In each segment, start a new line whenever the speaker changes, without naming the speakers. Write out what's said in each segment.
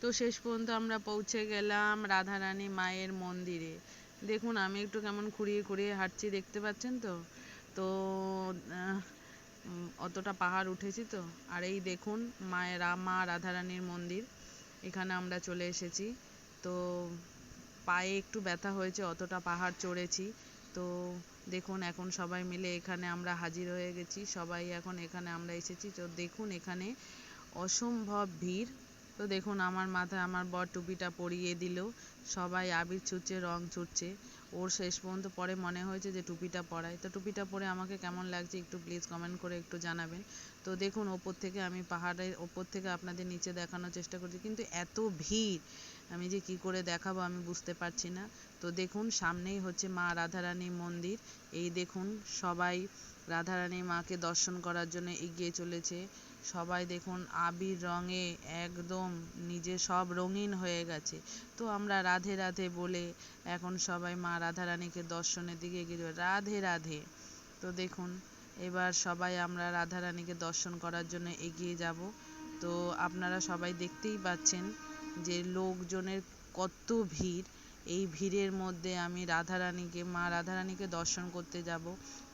তো শেষ পর্যন্ত আমরা পৌঁছে গেলাম রাধারানী মায়ের মন্দিরে। দেখুন, আমি একটু কেমন খুঁড়িয়ে খুঁড়িয়ে হাঁটছি, দেখতে পাচ্ছেন তো? তো অতটা পাহাড় উঠেছি তো। আর এই দেখুন, মায়ের মা রাধারানীর মন্দির। এখানে আমরা চলে এসেছি। তো, পায়ে একটু ব্যথা হয়েছে, অতটা পাহাড় চড়েছি। তো, দেখুন, এখন সবাই মিলে এখানে আমরা হাজির হয়ে গেছি। সবাই এখন এখানে আমরা এসেছি। তো দেখুন, এখানে অসম্ভব ভিড়। তো দেখুন, আমার মাথায় আমার বর টুপিটা পরিয়ে দিল। সবাই আবির ছুটছে, রং ছুটছে। ওর শেষ পর্যন্ত পরে মনে হয়েছে যে টুপিটা পরাই তো টুপিটা পরে আমাকে কেমন লাগছে একটু প্লিজ কমেন্ট করে একটু জানাবেন। তো দেখুন, ওপর থেকে আমি পাহাড়ের ওপর থেকে আপনাদের নিচে দেখানোর চেষ্টা করছি। কিন্তু এত ভিড়, আমি যে কি করে দেখাবো আমি বুঝতে পারছি না। তো দেখুন, সামনেই হচ্ছে মা রাধারানীর মন্দির। এই দেখুন, সবাই রাধারানী মাকে দর্শন করার জন্য এগিয়ে চলেছে। সবাই দেখুন, আবির রঙে একদম নিজে সব রঙিন হয়ে গেছে। তো আমরা রাধে রাধে বলে এখন সবাই মা রাধারানীকে দর্শনের দিকে এগিয়ে রাধে রাধে। তো দেখুন, এবার সবাই আমরা রাধারানীকে দর্শন করার জন্য এগিয়ে যাব। তো আপনারা সবাই দেখতেই পাচ্ছেন যে লোকজনের কত ভিড়। এই ভিড়ের মধ্যে আমি রাধারানীকে, মা রাধারানীকে দর্শন করতে যাব।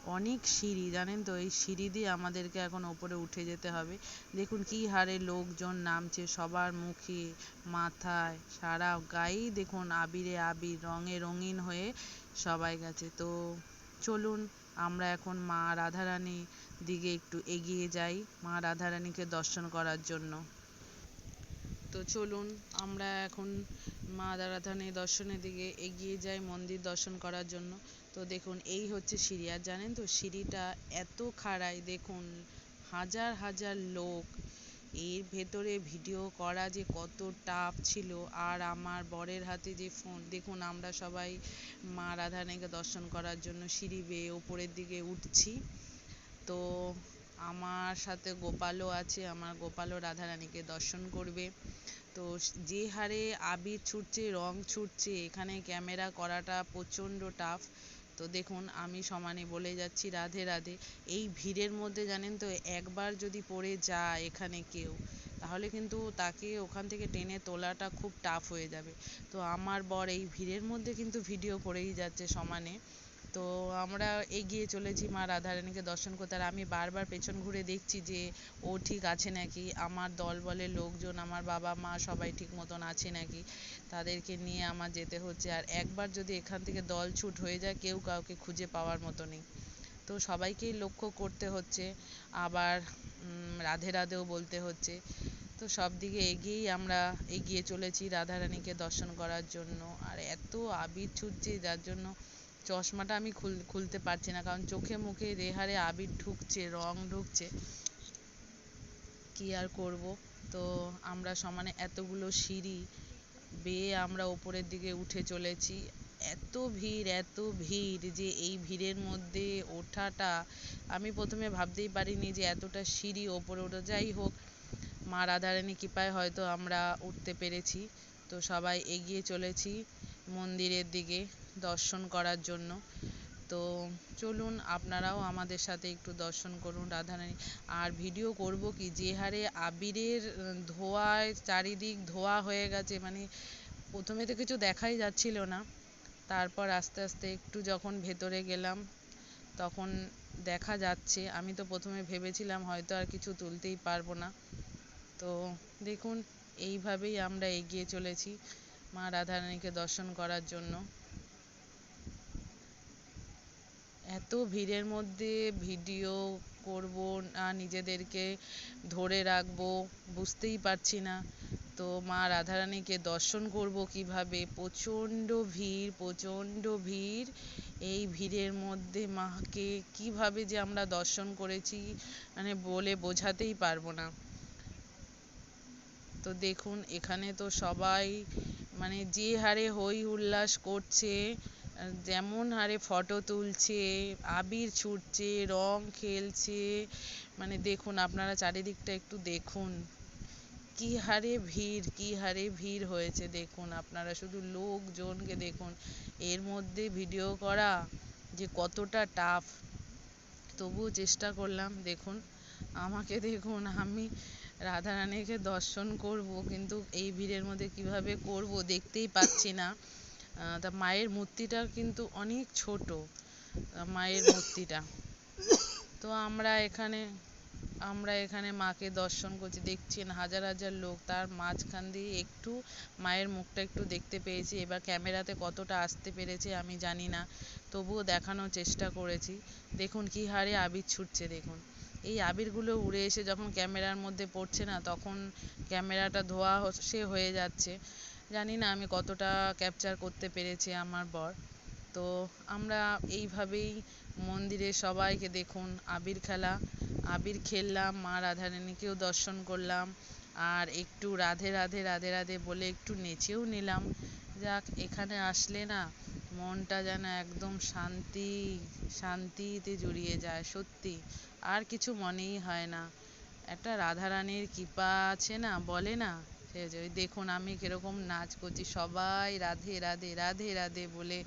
অনেক সিঁড়ি, জানেন তো? এই সিঁড়ি দিয়ে আমাদেরকে এখন ওপরে উঠে যেতে হবে। দেখুন কী হারে লোকজন নামছে সবার মুখে, মাথায়, সারা গায়েই দেখুন আবিরে আবির, রঙে রঙিন হয়ে সবাই গেছে। তো চলুন, আমরা এখন মা রাধারানী দিকে একটু এগিয়ে যাই, মা রাধারানীকে দর্শন করার জন্য। তো চলুন, আমরা এখন মা রাধারানীর দর্শনের দিকে এগিয়ে যাই, মন্দির দর্শন করার জন্য। তো দেখুন, এই হচ্ছে সিঁড়ি। আর জানেন তো, সিঁড়িটা এত খাড়াই, দেখুন, হাজার হাজার লোক। এর ভেতরে ভিডিও করা যে কত টাফ ছিল। আর আমার বরের হাতে যে ফোন, দেখুন, আমরা সবাই মা রাধারানীকে দর্শন করার জন্য সিঁড়ি বেয়ে ওপরের দিকে উঠছি। তো আমার সাথে গোপালও আছে, আমার গোপালও রাধারানীকে দর্শন করবে। তো যে হারে আবির ছুটছে, রং ছুটছে, এখানে ক্যামেরা করাটা প্রচণ্ড টাফ। তো দেখুন, আমি সমানে বলে যাচ্ছি, রাধে রাধে। এই ভিড়ের মধ্যে জানেন তো, একবার যদি পড়ে যায় এখানে কেউ, তাহলে কিন্তু তাকে ওখান থেকে টেনে তোলাটা খুব টাফ হয়ে যাবে। তো আমার বর এই ভিড়ের মধ্যে কিন্তু ভিডিও করেই যাচ্ছে সমানে। তো আমরা এগিয়ে চলেছি মা রাধারানীকে দর্শন করতে। আর আমি বারবার পেছন ঘুরে দেখছি যে ও ঠিক আছে নাকি? আমার দল বলে লোকজন, আমার বাবা মা সবাই ঠিক মতন আছে নাকি? তাদেরকে নিয়ে আমার যেতে হচ্ছে। আর একবার যদি এখান থেকে দল ছুট হয়ে যায়, কেউ কাউকে খুঁজে পাওয়ার মতো নেই। তো সবাইকেই লক্ষ্য করতে হচ্ছে। আবার রাধে রাধেও বলতে হচ্ছে। তো সব দিকে এগিয়েই আমরা এগিয়ে চলেছি রাধারানীকে দর্শন করার জন্য। আর এত আবির ছুটছে যার জন্য চশমাটা আমি খুল, খুলতে পারছি না, কারণ চোখে মুখে রেহারে আবির ঢুকছে, রং ঢুকছে। কী আর করব? তো আমরা সমানে এতগুলো সিঁড়ি বেয়ে আমরা ওপরের দিকে উঠে চলেছি। এত ভিড় এত ভিড় যে এই ভিড়ের মধ্যে ওঠাটা আমি প্রথমে ভাবতেই পারিনি যে এতটা সিঁড়ি ওপরে ওঠা। যাই হোক মা রাধারানী কৃপায় হয়তো আমরা উঠতে পেরেছি। তো সবাই এগিয়ে চলেছি মন্দিরের দিকে। দর্শন করার জন্য। তো চলুন আপনারাও আমাদের সাথে একটু দর্শন করুন, রাধারানী। আর ভিডিও করব কি, যে হারে আবিরের ধোঁয়ায় চারিদিক ধোঁয়া হয়ে গেছে মানে প্রথমে তো কিছু দেখাই যাচ্ছিল না। তারপর আস্তে আস্তে একটু যখন ভেতরে গেলাম, তখন দেখা যাচ্ছে, আমি তো প্রথমে ভেবেছিলাম হয়তো আর কিছু তুলতেই পারব না। তো দেখুন, এইভাবেই আমরা এগিয়ে চলেছি মা রাধারানীকে দর্শন করার জন্য। এত ভিড়ের মধ্যে ভিডিও করব না, নিজেদেরকে ধরে রাখব, বুঝতেই পারছি না। তো মা রাধারানীকে দর্শন করব কীভাবে? প্রচণ্ড ভিড় প্রচণ্ড ভিড়। এই ভিড়ের মধ্যে মাকে কীভাবে যে আমরা দর্শন করেছি মানে বলে বোঝাতেই পারব না। তো দেখুন, এখানে তো সবাই মানে যে হারে হই হুল্লাস করছে যেমন হারে ফটো তুলছে, আবির ছুটছে, রং খেলছে মানে দেখুন আপনারা চারিদিকটা একটু দেখুন। কী হারে ভিড়, কী হারে ভিড় হয়েছে দেখুন আপনারা, শুধু লোকজনকে দেখুন। এর মধ্যে ভিডিও করা যে কতটা টাফ তবুও চেষ্টা করলাম, দেখুন, আমাকে দেখুন, আমি রাধারানীকে দর্শন করব, কিন্তু এই ভিড়ের মধ্যে কীভাবে করব দেখতেই পাচ্ছি না। তা মায়ের মূর্তিটা কিন্তু অনেক ছোট মায়ের মূর্তিটা। তো আমরা এখানে আমরা এখানে মাকে দর্শন করছি দেখছেন হাজার হাজার লোক, তার মাঝখান দিয়ে একটু মায়ের মুখটা একটু দেখতে পেয়েছি, এবার ক্যামেরাতে কতটা আসতে পেরেছে আমি জানি না, তবুও দেখানোর চেষ্টা করেছি। দেখুন কি হারে আবির ছুটছে, দেখুন। এই আবিরগুলো উড়ে এসে যখন ক্যামেরার মধ্যে পড়ছে না, তখন ক্যামেরাটা ধোয়া সে হয়ে যাচ্ছে। জানি না আমি কতটা ক্যাপচার করতে পেরেছি আমার বর। তো আমরা এইভাবেই মন্দিরে সবাইকে দেখুন, আবির খেলা, আবির খেললাম, মা রাধারানীকেও দর্শন করলাম, আর একটু রাধে রাধে রাধে রাধে বলে একটু নেচেও নিলাম। যাক, এখানে আসলে না, মনটা যেন একদম শান্তি, শান্তিতে জুড়িয়ে যায়, সত্যি। আর কিছু মনেই হয় না। একটা রাধারানীর কৃপা আছে না, বলে না সে যে ওই দেখুন আমি কীরকম নাচ করছি, সবাই রাধে রাধে রাধে রাধে বলে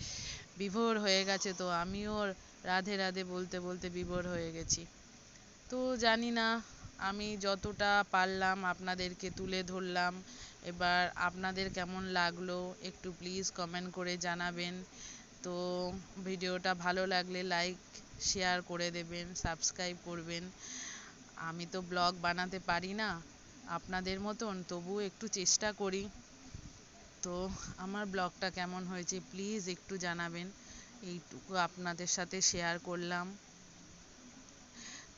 বিভোর হয়ে গেছে। তো আমিও রাধে রাধে বলতে বলতে বিভোর হয়ে গেছি। তো জানি না, আমি যতটা পারলাম আপনাদেরকে তুলে ধরলাম। এবার আপনাদের কেমন লাগল একটু প্লিজ কমেন্ট করে জানাবেন। তো ভিডিওটা ভালো লাগলে লাইক শেয়ার করে দেবেন সাবস্ক্রাইব করবেন। আমি তো ব্লগ বানাতে পারি না। আপনাদের মতন, তবুও একটু চেষ্টা করি। তো আমার ব্লগটা কেমন হয়েছে প্লিজ একটু জানাবেন। এইটুকু আপনাদের সাথে শেয়ার করলাম।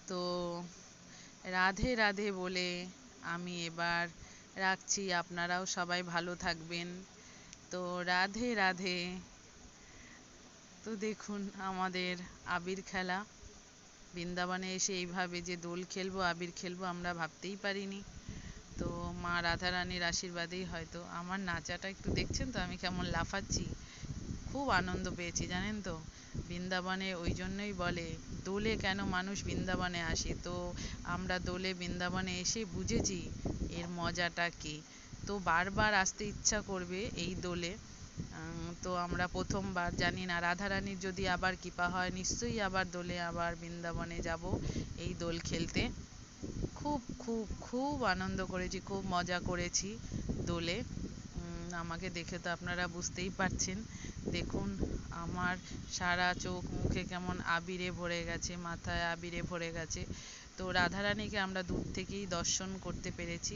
তো রাধে রাধে বলে আমি এবার রাখছি। আপনারাও সবাই ভালো থাকবেন। তো রাধে রাধে। তো দেখুন আমাদের আবির খেলা। বৃন্দাবনে এসে এইভাবে যে দোল খেলব, আবির খেলব আমরা ভাবতেই পারিনি। মা রাধারানীর আশীর্বাদেই হয়তো। আমার নাচাটা একটু দেখছেন তো? আমি কেমন লাফাচ্ছি। খুব আনন্দ পেয়েছি, জানেন তো? বৃন্দাবনে ওই জন্যই বলে, দোলে কেন মানুষ বৃন্দাবনে আসে? তো আমরা দোলে বৃন্দাবনে এসে বুঝেছি এর মজাটা কী। তো বারবার আসতে ইচ্ছা করবে এই দোলে। তো আমরা প্রথমবার জানি না, রাধারানীর যদি আবার কৃপা হয়, নিশ্চয়ই আবার দোলে আবার বৃন্দাবনে যাব এই দোল খেলতে। খুব খুব খুব আনন্দ করেছি, খুব মজা করেছি দোলে। আমাকে দেখে তো আপনারা বুঝতেই পারছেন। দেখুন, আমার সারা চোখ মুখে কেমন আবিরে ভরে গেছে, মাথায় আবিরে ভরে গেছে। তো রাধারানীকে আমরা দূর থেকেই দর্শন করতে পেরেছি।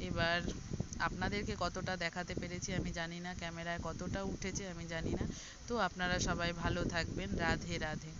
এবার আপনাদেরকে কতটা দেখাতে পেরেছি আমি জানি না, ক্যামেরায় কতটা উঠেছে আমি জানি না। তো আপনারা সবাই ভালো থাকবেন। রাধে রাধে।